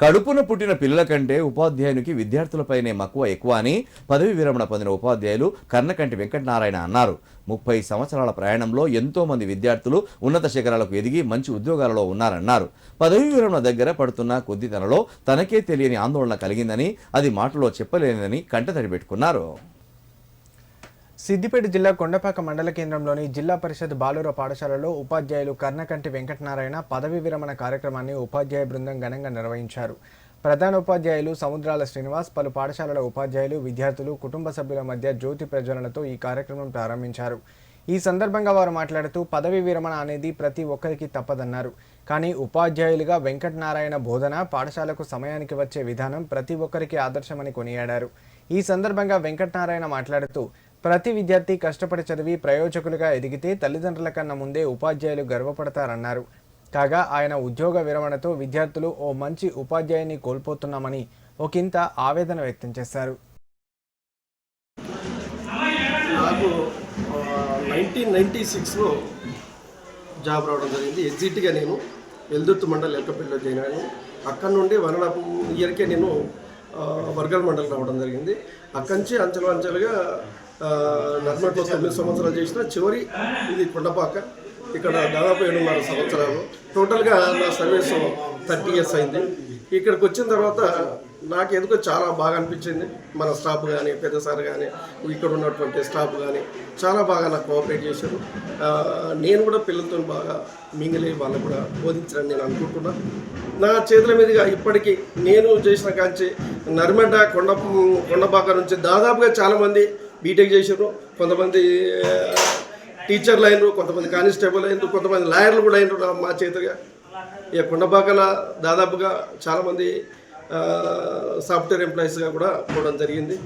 కడుపున పుట్టిన పిల్లల కంటే ఉపాధ్యాయునికి విద్యార్థులపైనే మక్కువ ఎక్కువ అని పదవి విరమణ పొందిన ఉపాధ్యాయులు కర్ణకంటి వెంకటనారాయణ అన్నారు. ముప్పై సంవత్సరాల ప్రయాణంలో ఎంతో మంది విద్యార్థులు ఉన్నత శిఖరాలకు ఎదిగి మంచి ఉద్యోగాలలో ఉన్నారన్నారు. పదవి విరమణ దగ్గర పడుతున్న కొద్దితనలో తనకే తెలియని ఆందోళన కలిగిందని అది మాటలో చెప్పలేనిదని కంటతడి పెట్టుకున్నారు. సిద్దిపేట జిల్లా కొండపాక మండల కేంద్రంలోని జిల్లా పరిషత్ బాలుర పాఠశాలలో ఉపాధ్యాయులు కర్ణకంటి వెంకటనారాయణ పదవి విరమణ కార్యక్రమాన్ని ఉపాధ్యాయ బృందం ఘనంగా నిర్వహించారు. ప్రధాన ఉపాధ్యాయులు సముద్రాల శ్రీనివాస్ పలు పాఠశాలల ఉపాధ్యాయులు విద్యార్థులు కుటుంబ సభ్యుల మధ్య జ్యోతి ప్రజ్వలనతో ఈ కార్యక్రమం ప్రారంభించారు. ఈ సందర్భంగా వారు మాట్లాడుతూ పదవి విరమణ అనేది ప్రతి ఒక్కరికి తప్పదన్నారు. కానీ ఉపాధ్యాయులుగా వెంకటనారాయణ బోధన పాఠశాలకు సమయానికి వచ్చే విధానం ప్రతి ఒక్కరికి ఆదర్శమని కొనియాడారు. ఈ సందర్భంగా వెంకటనారాయణ మాట్లాడుతూ ప్రతి విద్యార్థి కష్టపడి చదివి ప్రయోజకులుగా ఎదిగితే తల్లిదండ్రుల కన్నా ముందే ఉపాధ్యాయులు గర్వపడతారన్నారు. కాగా ఆయన ఉద్యోగ విరమణతో విద్యార్థులు ఓ మంచి ఉపాధ్యాయుని కోల్పోతున్నామని ఒకంత ఆవేదన వ్యక్తం చేశారు. నాకు నైన్టీన్ నైంటీ సిక్స్లో జాబ్ రావడం జరిగింది. ఎగ్జిట్గా నేను ఎల్దుర్తు మండల్ ఎల్కపల్లిలో జాయిన్ అయ్యాను. అక్కడ నుండి వన్ అండ్ హాఫ్ ఇయర్కే నేను వర్గల్ మండల్ రావడం జరిగింది. అక్కడి నుంచి అంచెలు అంచెలుగా నర్మట్లో తొమ్మిది సంవత్సరాలు చేసిన చివరి ఇది కొండపాక. ఇక్కడ దాదాపు ఏడున్నర సంవత్సరాలు. టోటల్గా నా సర్వీస్ థర్టీ ఇయర్స్ అయింది. ఇక్కడికి వచ్చిన తర్వాత నాకు ఎందుకో చాలా బాగా అనిపించింది. మన స్టాఫ్ కానీ పెద్ద సార్ కానీ ఇక్కడ ఉన్నటువంటి స్టాఫ్ కానీ చాలా బాగా నాకు కోఆపరేట్ చేశారు. నేను కూడా పిల్లలతో బాగా మింగిలి వాళ్ళకు కూడా బోధించాలని నేను అనుకుంటున్నా. నా చేతుల మీదుగా ఇప్పటికీ నేను చేసిన కాంచి నర్మడ కొండ కొండపాక నుంచి దాదాపుగా చాలామంది బీటెక్ చేసారు కొంతమంది టీచర్లు అయినరు కొంతమంది కానిస్టేబుల్ అయినరు కొంతమంది లాయర్లు కూడా అయినరు మా చేతిగా ఇక కొండపాకల దాదాపుగా చాలామంది సాఫ్ట్వేర్ ఎంప్లాయీస్గా కూడా పోవడం జరిగింది.